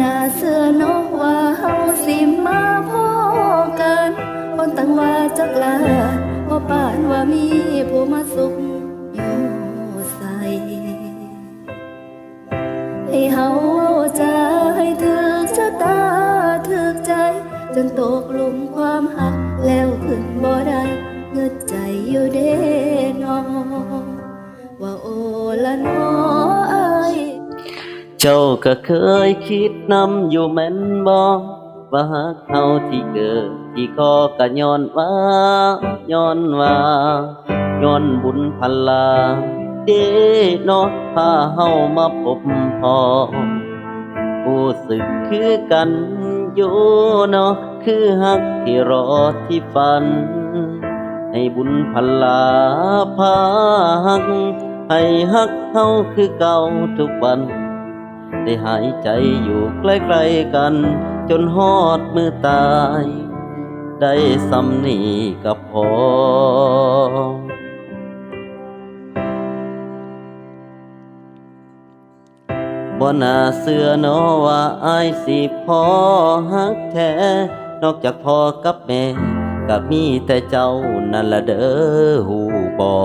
น่าเสื้อนกว่าเฮาสิมาพ่อกันคนตั้งว่าจักลาบ่ปานว่ามีผู้มาสุขอยู่ใส่ให้เฮาเอาใจให้ถึกชะตาถึกใจ จนตกหลุมความหักแล้วขึ้นบ่ได้เงืดใจอยู่เด้น้องว่าโอละน้อเอ้ยเจ้าก็เคยคิดนำอยู่แม่นบ่ว่าหักเฮาที่เกิดที่ก็กะย้อนว่าย้อนว่าย้อนบุญพันลาเด้นาะพาเฮามาพบพอรู้สึกคือกันอยู่เนาะคือหักที่รอที่ฝัน ให้บุญพันลาพาหักให้หักเฮาคือเก่าทุกวัน ได้หายใจอยู่ใกล้ๆกัน จนฮอดมือตาย ได้สำนีกับพอบ่น่าเสื้อนอว่าอายสิพอฮักแท้ นอกจากพอกับแม่ก็มีแต่เจ้านั่นละเด้อหูบอ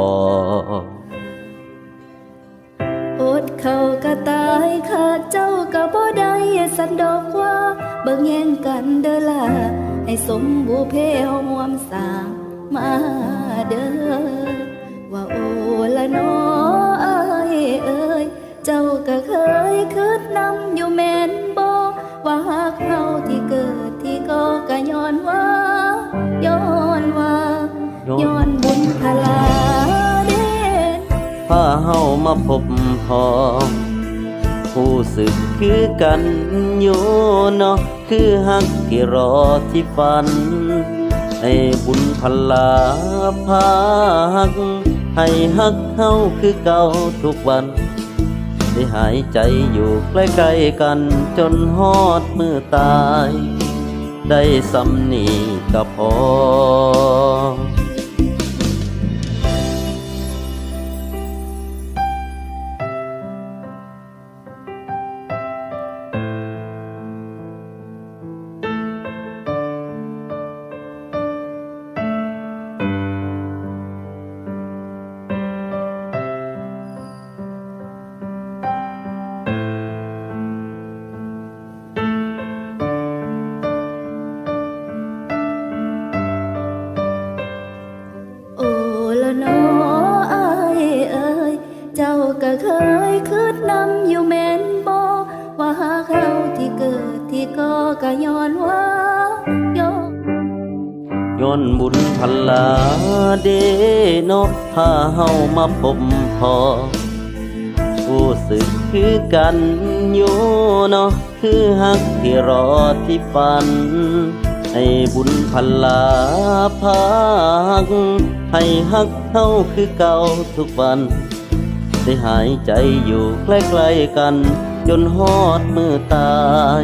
ดเขาก็ตายขาดเจ้าก็บ่ได้สันดอกว่าเบิ่งแย่งกันเด้อล่ะให้สมบูเพร่วมสร้างมาเด้อว่าโอละน้อเอ้ยเอ้ยเจ้าก็เคยคิดนำอยู่แม่นบ่ว่าหักเฮาที่เกิดที่ก็ก็ย้อนว่าย้อนว่าย้อนบุญพลาเด่นพาเฮามาพบ พอผู้สึกคือกันอยู่เนาะคือฮักที่รอที่ฝัน ให้บุญพลาพาฮัก ให้ฮักเฮาคือเก่าทุกวัน ได้หายใจอยู่ใกล้ๆกันจนฮอดมือตาย ได้สำนีก็พอ น้อเอ้ยเอ้ยเจ้าก็เคยคิดนำอยู่แม่นบ่ว่าหาเราที่เกิดที่ก็ก็ย้อนว่าย้อนย้อนบุญพลาเดเนพาเฮามาพบพอรู้สึกคือกันอยู่เนาะคือฮักที่รอที่ฝัน ให้บุญพลาพาหักให้ฮักเท่าคือเก่าทุกวัน ได้หายใจอยู่ใกล้ๆกัน จนฮอดมือตาย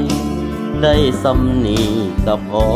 ได้สำนีกับพอ